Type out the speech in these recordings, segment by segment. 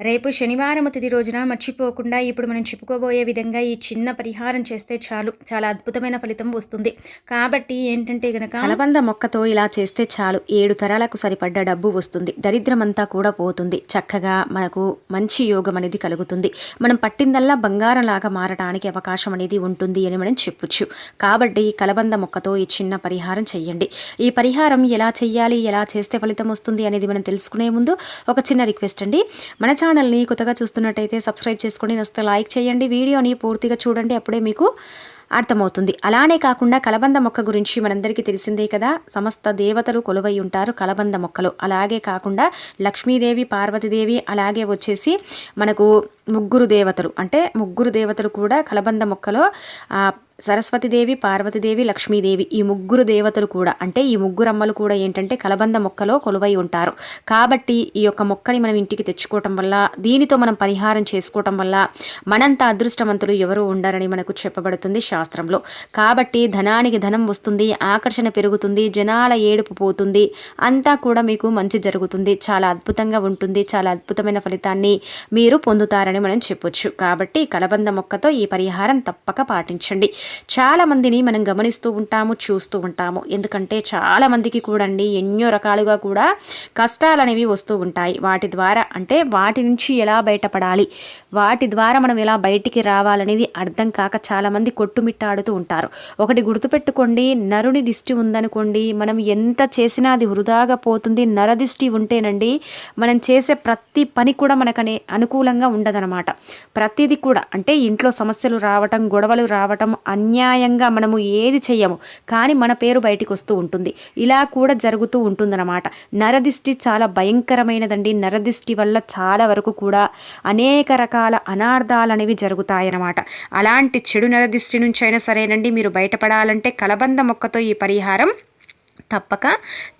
రేపు శనివారం తిది రోజున మర్చిపోకుండా ఇప్పుడు మనం చెప్పుకోబోయే విధంగా ఈ చిన్న పరిహారం చేస్తే చాలు. చాలా అద్భుతమైన ఫలితం వస్తుంది. కాబట్టి ఏంటంటే గనక కలబంద మొక్కతో ఇలా చేస్తే చాలు. ఏడు తరాలకు సరిపడ్డ డబ్బు వస్తుంది. దరిద్రమంతా కూడా పోతుంది. చక్కగా మనకు మంచి యోగం అనేది కలుగుతుంది. మనం పట్టిందల్లా బంగారం లాగా మారడానికి అవకాశం అనేది ఉంటుంది అని మనం చెప్పొచ్చు. కాబట్టి కలబంద మొక్కతో ఈ చిన్న పరిహారం చెయ్యండి. ఈ పరిహారం ఎలా చెయ్యాలి ఎలా చేస్తే ఫలితం వస్తుంది అనేది మనం తెలుసుకునే ముందు ఒక చిన్న రిక్వెస్ట్ అండి. మన ఛానల్ని కొత్తగా చూస్తున్నట్టయితే సబ్స్క్రైబ్ చేసుకోండి నస్తే లైక్ చేయండి. వీడియోని పూర్తిగా చూడండి అప్పుడే మీకు అర్థమవుతుంది. అలానే కాకుండా కలబంద మొక్క గురించి మనందరికీ తెలిసిందే కదా. సమస్త దేవతలు కొలువై ఉంటారు కలబంద మొక్కలు. అలాగే కాకుండా లక్ష్మీదేవి పార్వతీదేవి అలాగే వచ్చేసి మనకు ముగ్గురు దేవతలు. అంటే ముగ్గురు దేవతలు కూడా కలబంద మొక్కలో సరస్వతిదేవి పార్వతీదేవి లక్ష్మీదేవి ఈ ముగ్గురు దేవతలు కూడా అంటే ఈ ముగ్గురు అమ్మలు కూడా ఏంటంటే కలబంద మొక్కలో కొలువై ఉంటారు. కాబట్టి ఈ యొక్క మొక్కని మనం ఇంటికి తెచ్చుకోవటం వల్ల దీనితో మనం పరిహారం చేసుకోవటం వల్ల మనంత అదృష్టవంతులు ఎవరు ఉండరని మనకు చెప్పబడుతుంది శాస్త్రంలో. కాబట్టి ధనానికి ధనం వస్తుంది ఆకర్షణ పెరుగుతుంది జనాల ఏడుపు పోతుంది అంతా కూడా మీకు మంచి జరుగుతుంది. చాలా అద్భుతంగా ఉంటుంది చాలా అద్భుతమైన ఫలితాన్ని మీరు పొందుతారని మనం చెప్పొచ్చు. కాబట్టి కలబంద మొక్కతో ఈ పరిహారం తప్పక పాటించండి. చాలామందిని మనం గమనిస్తూ ఉంటాము చూస్తూ ఉంటాము. ఎందుకంటే చాలామందికి కూడండి ఎన్నో రకాలుగా కూడా కష్టాలు అనేవి వస్తూ ఉంటాయి. వాటి ద్వారా అంటే వాటి నుంచి ఎలా బయటపడాలి వాటి ద్వారా మనం ఎలా బయటికి రావాలనేది అర్థం కాక చాలామంది కొట్టుమిట్టాడుతూ ఉంటారు. ఒకటి గుర్తుపెట్టుకోండి నరుని దిష్టి ఉందనుకోండి మనం ఎంత చేసినా అది వృధాగా పోతుంది. నరదిష్టి ఉంటేనండి మనం చేసే ప్రతి పని కూడా మనకనే అనుకూలంగా ఉండదనమాట ప్రతిదీ కూడా అంటే ఇంట్లో సమస్యలు రావటం గొడవలు రావటం అన్యాయంగా మనము ఏది చెయ్యము కానీ మన పేరు బయటికి వస్తూ ఉంటుంది. ఇలా కూడా జరుగుతూ ఉంటుందన్నమాట. నరదిష్టి చాలా భయంకరమైనదండి. నరదిష్టి వల్ల చాలా వరకు కూడా అనేక రకాల అనార్థాలు అనేవి జరుగుతాయన్నమాట. అలాంటి చెడు నరదిష్టి నుంచి అయినా సరేనండి మీరు బయటపడాలంటే కలబంద మొక్కతో ఈ పరిహారం తప్పక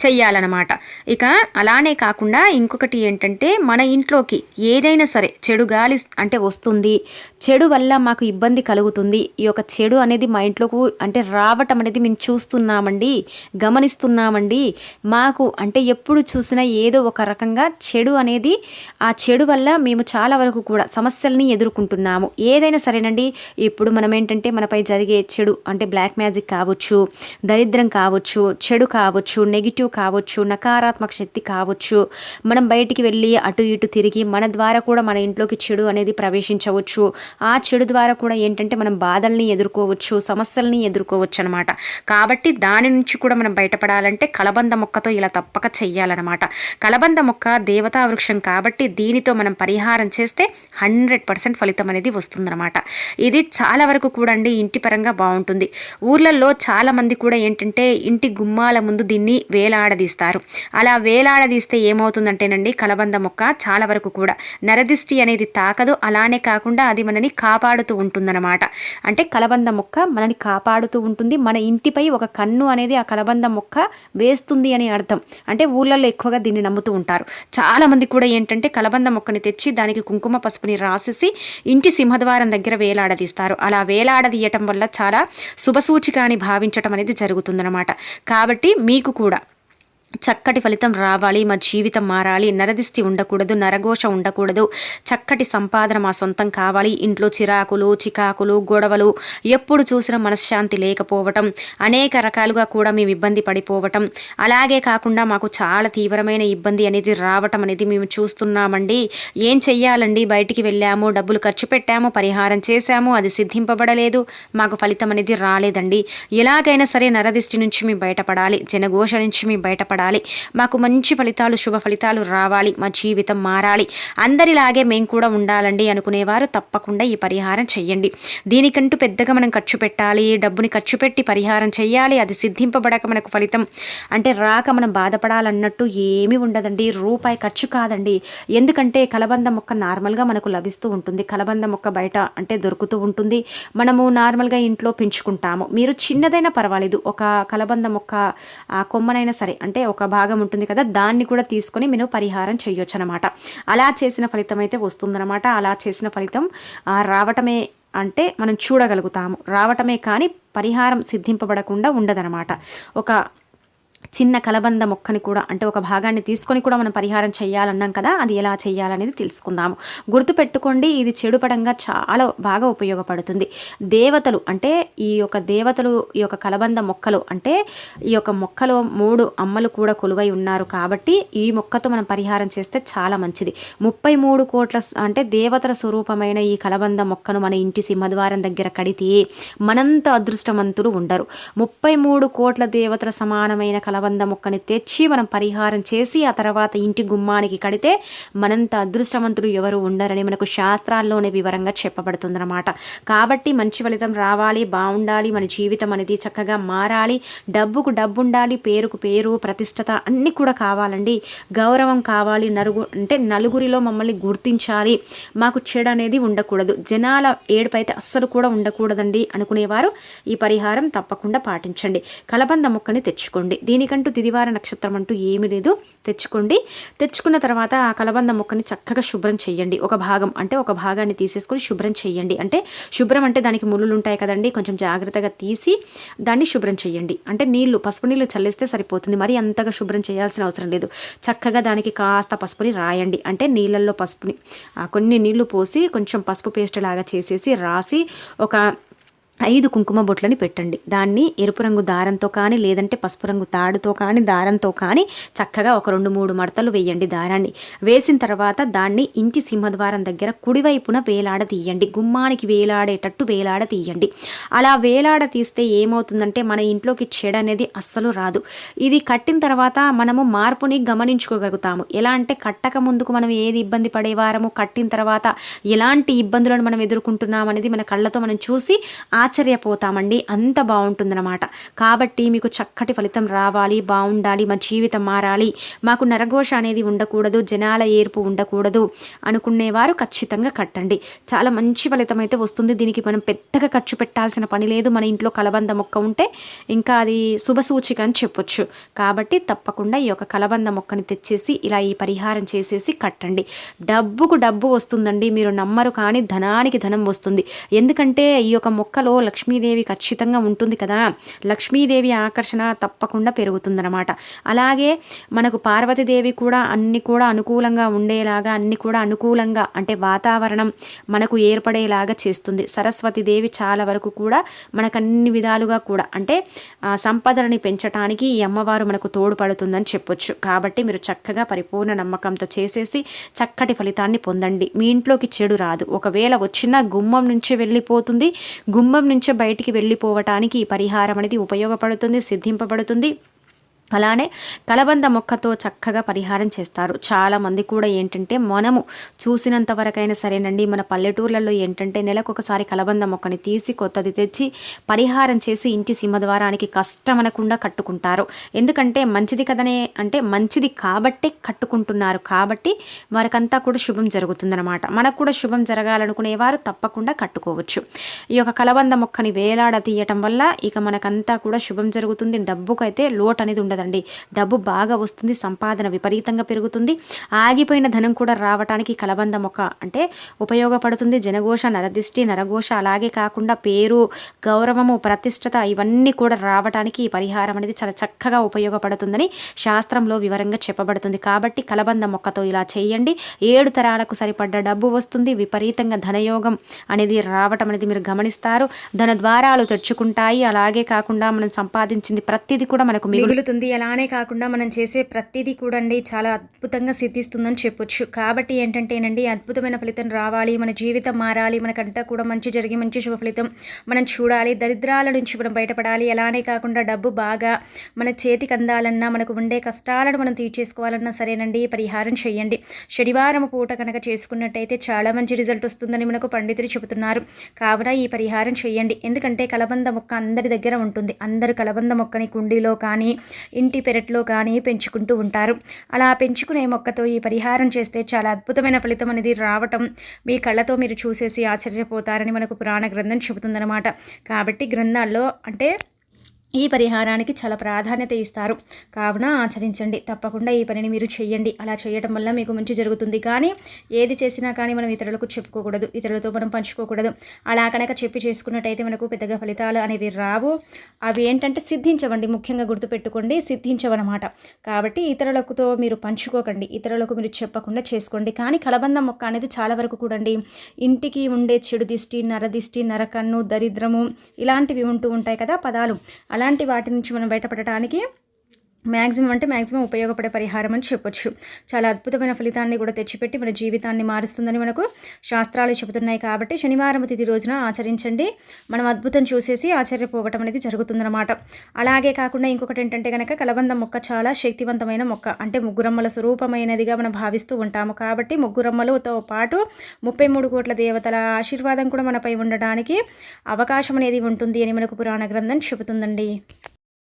చెయ్యాలన్నమాట. ఇక అలానే కాకుండా ఇంకొకటి ఏంటంటే మన ఇంట్లోకి ఏదైనా సరే చెడు గాలి అంటే వస్తుంది. చెడు వల్ల మాకు ఇబ్బంది కలుగుతుంది. ఈ యొక్క చెడు అనేది మా ఇంట్లోకి అంటే రావటం అనేది మేము చూస్తున్నామండి గమనిస్తున్నామండి. మాకు అంటే ఎప్పుడు చూసినా ఏదో ఒక రకంగా చెడు అనేది ఆ చెడు వల్ల మేము చాలా వరకు కూడా సమస్యల్ని ఎదుర్కొంటున్నాము. ఏదైనా సరేనండి ఇప్పుడు మనం ఏంటంటే మనపై జరిగే చెడు అంటే బ్లాక్ మ్యాజిక్ కావచ్చు దరిద్రం కావచ్చు చెడు కావచ్చు నెగిటివ్ కావచ్చు నకారాత్మక శక్తి కావచ్చు మనం బయటికి వెళ్ళి అటు ఇటు తిరిగి మన ద్వారా కూడా మన ఇంట్లోకి చెడు అనేది ప్రవేశించవచ్చు. ఆ చెడు ద్వారా కూడా ఏంటంటే మనం బాధల్ని ఎదుర్కోవచ్చు సమస్యల్ని ఎదుర్కోవచ్చు అనమాట కాబట్టి దాని నుంచి కూడా మనం బయటపడాలంటే కలబంద మొక్కతో ఇలా తప్పక చెయ్యాలన్నమాట. కలబంద మొక్క దేవతా వృక్షం కాబట్టి దీనితో మనం పరిహారం చేస్తే హండ్రెడ్ పర్సెంట్ ఫలితం అనేది వస్తుందన్నమాట. ఇది చాలా వరకు కూడా అండి ఇంటి పరంగా బాగుంటుంది. ఊర్లలో చాలామంది కూడా ఏంటంటే ఇంటి గుమ్మాల ముందు దీన్ని వేలాడదీస్తారు. అలా వేలాడదీస్తే ఏమవుతుందంటేనండి కలబంద మొక్క చాలా వరకు కూడా నరదిష్టి అనేది తాకదు. అలానే కాకుండా అది మనని కాపాడుతూ ఉంటుందన్నమాట. అంటే కలబంద మొక్క మనని కాపాడుతూ ఉంటుంది. మన ఇంటిపై ఒక కన్ను అనేది ఆ కలబంద మొక్క వేస్తుంది అని అర్థం. అంటే ఊళ్ళల్లో ఎక్కువగా దీన్ని నమ్ముతూ ఉంటారు. చాలామంది కూడా ఏంటంటే కలబంద మొక్కని తెచ్చి దానికి కుంకుమ పసుపుని రాసేసి ఇంటి సింహద్వారం దగ్గర వేలాడదీస్తారు. అలా వేలాడదీయటం వల్ల చాలా శుభసూచిక అని భావించటం అనేది జరుగుతుందన్నమాట. కాబట్టి మీకు కూడా. చక్కటి ఫలితం రావాలి మా జీవితం మారాలి. నరదిష్టి ఉండకూడదు నరఘోష ఉండకూడదు. చక్కటి సంపాదన మా సొంతం కావాలి. ఇంట్లో చిరాకులు చికాకులు గొడవలు ఎప్పుడు చూసినా మనశ్శాంతి లేకపోవటం అనేక రకాలుగా కూడా మేము ఇబ్బంది పడిపోవటం. అలాగే కాకుండా మాకు చాలా తీవ్రమైన ఇబ్బంది అనేది రావటం అనేది మేము చూస్తున్నామండి. ఏం చెయ్యాలండి? బయటికి వెళ్ళాము డబ్బులు ఖర్చు పెట్టాము పరిహారం చేశాము అది సిద్ధింపబడలేదు. మాకు ఫలితం అనేది రాలేదండి. ఎలాగైనా సరే నరదిష్టి నుంచి మేము బయటపడాలి. జనఘోష నుంచి మేము బయటపడాలి. ఉండాలి మాకు మంచి ఫలితాలు శుభ ఫలితాలు రావాలి. మా జీవితం మారాలి. అందరిలాగే మేము కూడా ఉండాలండి అనుకునేవారు తప్పకుండా ఈ పరిహారం చెయ్యండి. దీనికంటూ పెద్దగా మనం ఖర్చు పెట్టాలి డబ్బుని ఖర్చు పెట్టి పరిహారం చెయ్యాలి. అది సిద్ధింపబడక మనకు ఫలితం అంటే రాక మనం బాధపడాలన్నట్టు ఏమీ ఉండదండి. రూపాయి ఖర్చు కాదండి. ఎందుకంటే కలబంద మొక్క నార్మల్గా మనకు లభిస్తూ ఉంటుంది. కలబంద మొక్క బయట అంటే దొరుకుతూ ఉంటుంది. మనము నార్మల్గా ఇంట్లో పెంచుకుంటాము. మీరు చిన్నదైనా పర్వాలేదు. ఒక కలబంద మొక్క కొమ్మనైనా సరే అంటే ఒక భాగం ఉంటుంది కదా దాన్ని కూడా తీసుకొని మీరు పరిహారం చేయొచ్చు అనమాట అలా చేసిన ఫలితం అయితే వస్తుందన్నమాట. అలా చేసిన ఫలితం రావటమే అంటే మనం చూడగలుగుతాము. రావటమే కానీ పరిహారం సిద్ధింపబడకుండా ఉండదనమాట ఒక చిన్న కలబంద మొక్కని కూడా అంటే ఒక భాగాన్ని తీసుకొని కూడా మనం పరిహారం చేయాలన్నాం కదా అది ఎలా చేయాలనేది తెలుసుకుందాము. గుర్తుపెట్టుకోండి ఇది చెడు పడంగా చాలా బాగా ఉపయోగపడుతుంది. దేవతలు అంటే ఈ యొక్క దేవతలు ఈ యొక్క కలబంద మొక్కలు అంటే ఈ యొక్క మొక్కలో మూడు అమ్మలు కూడా కొలువై ఉన్నారు కాబట్టి ఈ మొక్కతో మనం పరిహారం చేస్తే చాలా మంచిది. ముప్పై మూడు కోట్ల అంటే దేవతల స్వరూపమైన ఈ కలబంద మొక్కను మన ఇంటి సింహద్వారం దగ్గర కడితే మనంత అదృష్టవంతులు ఉండరు. ముప్పై మూడు కోట్ల దేవతల సమానమైన కలబంద మొక్కని తెచ్చి మనం పరిహారం చేసి ఆ తర్వాత ఇంటి గుమ్మానికి కడితే మనంత అదృష్టవంతులు ఎవరు ఉండరని మనకు శాస్త్రాల్లోనే వివరంగా చెప్పబడుతుందన్నమాట. కాబట్టి మంచి ఫలితం రావాలి బాగుండాలి మన జీవితం అనేది చక్కగా మారాలి డబ్బుకు డబ్బు ఉండాలి పేరుకు పేరు ప్రతిష్టత అన్నీ కూడా కావాలండి. గౌరవం కావాలి నలుగు అంటే నలుగురిలో మమ్మల్ని గుర్తించాలి. మాకు చెడు అనేది ఉండకూడదు. జనాల ఏడుపు అయితే అస్సలు కూడా ఉండకూడదండి అనుకునేవారు. ఈ పరిహారం తప్పకుండా పాటించండి. కలబంద మొక్కని తెచ్చుకోండి. దీనికంటూ తిదివార నక్షత్రం అంటూ ఏమీ లేదు. తెచ్చుకోండి. తెచ్చుకున్న తర్వాత ఆ కలబంద మొక్కని చక్కగా శుభ్రం చేయండి. ఒక భాగం అంటే ఒక భాగాన్ని తీసేసుకొని శుభ్రం చేయండి. అంటే శుభ్రం అంటే దానికి ముళ్ళు ఉంటాయి కదండి. కొంచెం జాగ్రత్తగా తీసి దాన్ని శుభ్రం చేయండి. అంటే నీళ్ళు పసుపు నీళ్ళు చల్లిస్తే సరిపోతుంది. మరి అంతగా శుభ్రం చేయాల్సిన అవసరం లేదు. చక్కగా దానికి కాస్త పసుపుని రాయండి. అంటే నీళ్ళల్లో పసుపుని కొన్ని నీళ్ళు పోసి కొంచెం పసుపు పేస్ట్ లాగా చేసేసి రాసి ఒక ఐదు కుంకుమ బొట్లని పెట్టండి. దాన్ని ఎరుపు రంగు దారంతో కానీ లేదంటే పసుపు రంగు తాడుతో కానీ దారంతో కానీ చక్కగా ఒక రెండు మూడు మడతలు వేయండి దారాన్ని. వేసిన తర్వాత దాన్ని ఇంటి సింహద్వారం దగ్గర కుడివైపున వేలాడ తీయండి. గుమ్మానికి వేలాడేటట్టు వేలాడ తీయండి. అలా వేలాడ తీస్తే ఏమవుతుందంటే మన ఇంట్లోకి చెడు అనేది అస్సలు రాదు. ఇది కట్టిన తర్వాత మనము మార్పుని గమనించుకోగలుగుతాము. ఎలా అంటే కట్టక ముందుకు మనం ఏది ఇబ్బంది పడేవారము కట్టిన తర్వాత ఎలాంటి ఇబ్బందులను మనం ఎదుర్కొంటున్నాం అనేది మన కళ్ళతో మనం చూసి ఆశ్చర్యపోతామండి. అంత బాగుంటుందన్నమాట. కాబట్టి మీకు చక్కటి ఫలితం రావాలి బాగుండాలి మా జీవితం మారాలి. మాకు నరఘోష అనేది ఉండకూడదు జనాల ఏర్పు ఉండకూడదు అనుకునేవారు ఖచ్చితంగా కట్టండి. చాలా మంచి ఫలితం అయితే వస్తుంది. దీనికి మనం పెద్దగా ఖర్చు పెట్టాల్సిన పని లేదు. మన ఇంట్లో కలబంద మొక్క ఉంటే ఇంకా అది శుభసూచిక అని చెప్పొచ్చు. కాబట్టి తప్పకుండా ఈ యొక్క కలబంద మొక్కని తెచ్చేసి ఇలా ఈ పరిహారం చేసేసి కట్టండి. డబ్బుకు డబ్బు వస్తుందండి. మీరు నమ్మరు కానీ ధనానికి ధనం వస్తుంది. ఎందుకంటే ఈ యొక్క మొక్కలో లక్ష్మీదేవి ఖచ్చితంగా ఉంటుంది కదా. లక్ష్మీదేవి ఆకర్షణ తప్పకుండా పెరుగుతుందన్నమాట. అలాగే మనకు పార్వతీదేవి కూడా అన్ని కూడా అనుకూలంగా ఉండేలాగా అన్ని కూడా అనుకూలంగా అంటే వాతావరణం మనకు ఏర్పడేలాగా చేస్తుంది. సరస్వతీదేవి చాలా వరకు కూడా మనకు అన్ని విధాలుగా కూడా అంటే సంపదలని పెంచడానికి ఈ అమ్మవారు మనకు తోడ్పడుతుందని చెప్పొచ్చు. కాబట్టి మీరు చక్కగా పరిపూర్ణ నమ్మకంతో చేసేసి చక్కటి ఫలితాన్ని పొందండి. మీ ఇంట్లోకి చెడు రాదు. ఒకవేళ వచ్చిన గుమ్మం నుంచి వెళ్ళిపోతుంది. గుమ్మం నుంచే బయటికి వెళ్ళిపోవటానికి ఈ పరిహారం అనేది ఉపయోగపడుతుంది సిద్ధింపబడుతుంది. అలానే కలబంద మొక్కతో చక్కగా పరిహారం చేస్తారు. చాలా మంది కూడా ఏంటంటే మనము చూసినంత వరకైనా సరేనండి మన పల్లెటూర్లలో ఏంటంటే నెలకొకసారి కలబంద మొక్కని తీసి కొత్తది తెచ్చి పరిహారం చేసి ఇంటి సింహద్వారానికి కష్టమనకుండా కట్టుకుంటారు. ఎందుకంటే మంచిది కదనే అంటే మంచిది కాబట్టే కట్టుకుంటున్నారు. కాబట్టి వారికంతా కూడా శుభం జరుగుతుందన్నమాట. మనకు కూడా శుభం జరగాలనుకునేవారు తప్పకుండా కట్టుకోవచ్చు. ఈ యొక్క కలబంద మొక్కని వేలాడ తీయటం వల్ల ఇక మనకంతా కూడా శుభం జరుగుతుంది. డబ్బుకైతే లోటు అనేది ఉండదండి డబ్బు బాగా వస్తుంది సంపాదన విపరీతంగా పెరుగుతుంది. ఆగిపోయిన ధనం కూడా రావటానికి కలబంద మొక్క అంటే ఉపయోగపడుతుంది. జనఘోష నరదిష్టి నరఘోష అలాగే కాకుండా పేరు గౌరవము ప్రతిష్టత ఇవన్నీ కూడా రావటానికి ఈ పరిహారం అనేది చాలా చక్కగా ఉపయోగపడుతుందని శాస్త్రంలో వివరంగా చెప్పబడుతుంది. కాబట్టి కలబంద మొక్కతో ఇలా చేయండి. ఏడు తరాలకు సరిపడ్డ డబ్బు వస్తుంది. విపరీతంగా ధనయోగం అనేది రావటం అనేది మీరు గమనిస్తారు. ధన ద్వారాలు తెచ్చుకుంటాయి. అలాగే కాకుండా మనం సంపాదించింది ప్రతిదీ కూడా మనకు మిగులుతుంది. ఇది అలానే కాకుండా మనం చేసే ప్రతిదీ కూడా అండి చాలా అద్భుతంగా సిద్ధిస్తుందని చెప్పొచ్చు. కాబట్టి ఏంటంటేనండి అద్భుతమైన ఫలితం రావాలి మన జీవితం మారాలి మనకంతా కూడా మంచి జరిగి మంచి శుభ ఫలితం మనం చూడాలి దరిద్రాల నుంచి మనం బయటపడాలి. అలానే కాకుండా డబ్బు బాగా మన చేతికి అందాలన్నా మనకు ఉండే కష్టాలను మనం తీర్చేసుకోవాలన్నా సరేనండి ఈ పరిహారం చేయండి. శనివారం పూట కనుక చేసుకున్నట్టయితే చాలా మంచి రిజల్ట్ వస్తుందని మనకు పండితులు చెబుతున్నారు. కావున ఈ పరిహారం చేయండి. ఎందుకంటే కలబంద మొక్క అందరి దగ్గర ఉంటుంది. అందరు కలబంద మొక్కని కుండీలో కానీ ఇంటి పెరట్లో కానీ పెంచుకుంటూ ఉంటారు. అలా పెంచుకునే మొక్కతో ఈ పరిహారం చేస్తే చాలా అద్భుతమైన ఫలితం అనేది రావటం మీ కళ్ళతో మీరు చూసేసి ఆశ్చర్యపోతారని మనకు పురాణ గ్రంథం చెబుతుందన్నమాట. కాబట్టి గ్రంథాల్లో అంటే ఈ పరిహారానికి చాలా ప్రాధాన్యత ఇస్తారు. కావున ఆచరించండి. తప్పకుండా ఈ పనిని మీరు చేయండి అలా చేయటం వల్ల మీకు మంచి జరుగుతుంది. కానీ ఏది చేసినా కానీ మనం ఇతరులకు చెప్పుకోకూడదు. ఇతరులతో మనం పంచుకోకూడదు. అలా కనుక చెప్పి చేసుకున్నట్టయితే మనకు పెద్దగా ఫలితాలు అనేవి రావు. అవి ఏంటంటే సిద్ధించవండి. ముఖ్యంగా గుర్తుపెట్టుకోండి. సిద్ధించవన్నమాట. కాబట్టి ఇతరులకుతో మీరు పంచుకోకండి. ఇతరులకు మీరు చెప్పకుండా చేసుకోండి. కానీ కలబంద మొక్క అనేది చాలా వరకు కూడండి ఇంటికి ఉండే చెడు దిష్టి నరదిష్టి నరకన్ను దరిద్రము ఇలాంటివి ఉంటూ ఉంటాయి కదా పదాలు. అలాంటి వాటి నుంచి మనం బయటపడటానికి మ్యాక్సిమం అంటే మ్యాక్సిమం ఉపయోగపడే పరిహారం అని చెప్పొచ్చు. చాలా అద్భుతమైన ఫలితాన్ని కూడా తెచ్చిపెట్టి మన జీవితాన్ని మారుస్తుందని మనకు శాస్త్రాలు చెబుతున్నాయి కాబట్టి శనివారం తిథి రోజున ఆచరించండి. మనం అద్భుతం చూసేసి ఆశ్చర్యపోవటం అనేది జరుగుతుందన్నమాట. అలాగే కాకుండా ఇంకొకటి ఏంటంటే కనుక కలబంద మొక్క చాలా శక్తివంతమైన మొక్క. అంటే ముగ్గురమ్మల స్వరూపమైనదిగా మనం భావిస్తూ ఉంటాము కాబట్టి ముగ్గురమ్మలతో పాటు ముప్పై మూడు కోట్ల దేవతల ఆశీర్వాదం కూడా మనపై ఉండడానికి అవకాశం అనేది ఉంటుంది అని మనకు పురాణ గ్రంథం చెబుతుందండి.